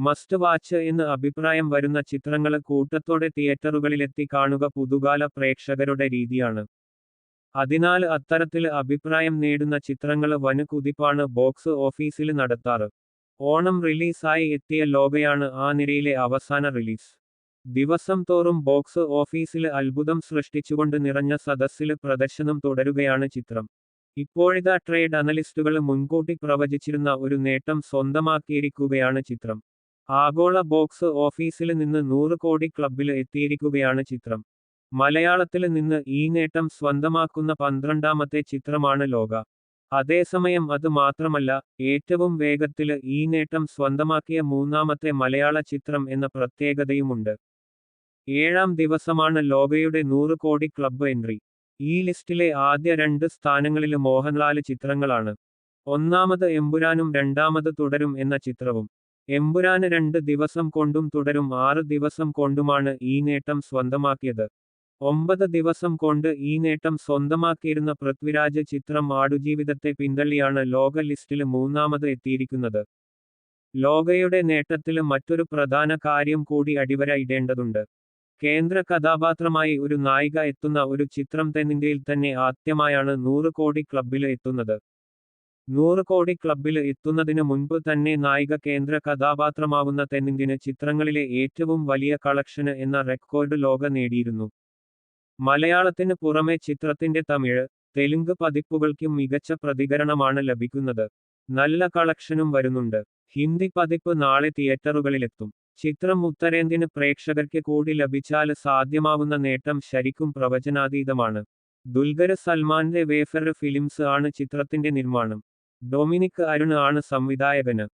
Must watch എന്ന് അഭിപ്രായം വരുന്ന ചിത്രങ്ങൾ കൂട്ടത്തോടെ തിയേറ്ററുകളിലെത്തി കാണുക പുതുകാല പ്രേക്ഷകരുടെ രീതിയാണ്. അതിനാൽ അത്തരത്തിൽ അഭിപ്രായം നേടുന്ന ചിത്രങ്ങൾ വന് കുതിപ്പാണ് ബോക്സ് ഓഫീസിൽ നടത്താറ്. ഓണം റിലീസായി എത്തിയ ലോകയാണ് ആ നിരയിലെ അവസാന റിലീസ്. ദിവസം തോറും ബോക്സ് ഓഫീസിൽ അത്ഭുതം സൃഷ്ടിച്ചുകൊണ്ട് നിറഞ്ഞ സദസ്സിൽ പ്രദർശനം തുടരുകയാണ് ചിത്രം. ഇപ്പോഴിതാ ട്രേഡ് അനലിസ്റ്റുകൾ മുൻകൂട്ടി പ്രവചിച്ചിരുന്ന ഒരു നേട്ടം സ്വന്തമാക്കിയിരിക്കുകയാണ് ചിത്രം. ആഗോള ബോക്സ് ഓഫീസിൽ നിന്ന് നൂറ് കോടി ക്ലബിൽ എത്തിയിരിക്കുകയാണ് ചിത്രം. മലയാളത്തിൽ നിന്ന് ഈ നേട്ടം സ്വന്തമാക്കുന്ന പന്ത്രണ്ടാമത്തെ ചിത്രമാണ് ലോക. അതേസമയം അത് മാത്രമല്ല ഏറ്റവും വേഗത്തിൽ ഈ നേട്ടം സ്വന്തമാക്കിയ മൂന്നാമത്തെ മലയാള ചിത്രം എന്ന പ്രത്യേകതയുമുണ്ട്. ഏഴാം ദിവസമാണ് ലോകയുടെ നൂറ് കോടി ക്ലബ്ബ് എൻട്രി. ഈ ലിസ്റ്റിലെ ആദ്യ രണ്ട് സ്ഥാനങ്ങളിൽ മോഹൻലാൽ ചിത്രങ്ങളാണ്. ഒന്നാമത് എമ്പുരാനും രണ്ടാമത് തുടരും എന്ന ചിത്രവും. എമ്പുരാന് രണ്ട് ദിവസം കൊണ്ടും തുടരും ആറ് ദിവസം കൊണ്ടുമാണ് ഈ നേട്ടം സ്വന്തമാക്കിയത്. ഒമ്പത് ദിവസം കൊണ്ട് ഈ നേട്ടം സ്വന്തമാക്കിയിരുന്ന പൃഥ്വിരാജ് ചിത്രം ആടുജീവിതത്തെ പിന്തള്ളിയാണ് ലോക ലിസ്റ്റിൽ മൂന്നാമത് എത്തിയിരിക്കുന്നത്. ലോകയുടെ നേട്ടത്തിൽ മറ്റൊരു പ്രധാന കാര്യം കൂടി അടിവരയിടേണ്ടതുണ്ട്. കേന്ദ്ര കഥാപാത്രമായി ഒരു നായിക എത്തുന്ന ഒരു ചിത്രം തെന്നിന്ത്യയിൽ തന്നെ ആദ്യമായാണ് നൂറ് കോടി ക്ലബിൽ എത്തുന്നത്. നൂറ് കോടി ക്ലബിൽ എത്തുന്നതിന് മുൻപ് തന്നെ നായിക കേന്ദ്ര കഥാപാത്രമാവുന്ന തെന്നിന്തിന് ചിത്രങ്ങളിലെ ഏറ്റവും വലിയ കളക്ഷന് എന്ന റെക്കോർഡ് ലോക നേടിയിരുന്നു. മലയാളത്തിന് പുറമെ ചിത്രത്തിന്റെ തമിഴ് തെലുങ്ക് പതിപ്പുകൾക്കും മികച്ച പ്രതികരണമാണ് ലഭിക്കുന്നത്. നല്ല കളക്ഷനും വരുന്നുണ്ട്. ഹിന്ദി പതിപ്പ് നാളെ തിയേറ്ററുകളിലെത്തും. ചിത്രം ഉത്തരേന്ത്യന് പ്രേക്ഷകർക്ക് കൂടി ലഭിച്ചാൽ സാധ്യമാവുന്ന നേട്ടം ശരിക്കും പ്രവചനാതീതമാണ്. ദുൽഖർ സൽമാന്റെ വേഫർ ഫിലിംസ് ആണ് ചിത്രത്തിന്റെ നിർമ്മാണം. ഡൊമിനിക് അരുൺ ആണ് സംവിധായകന്.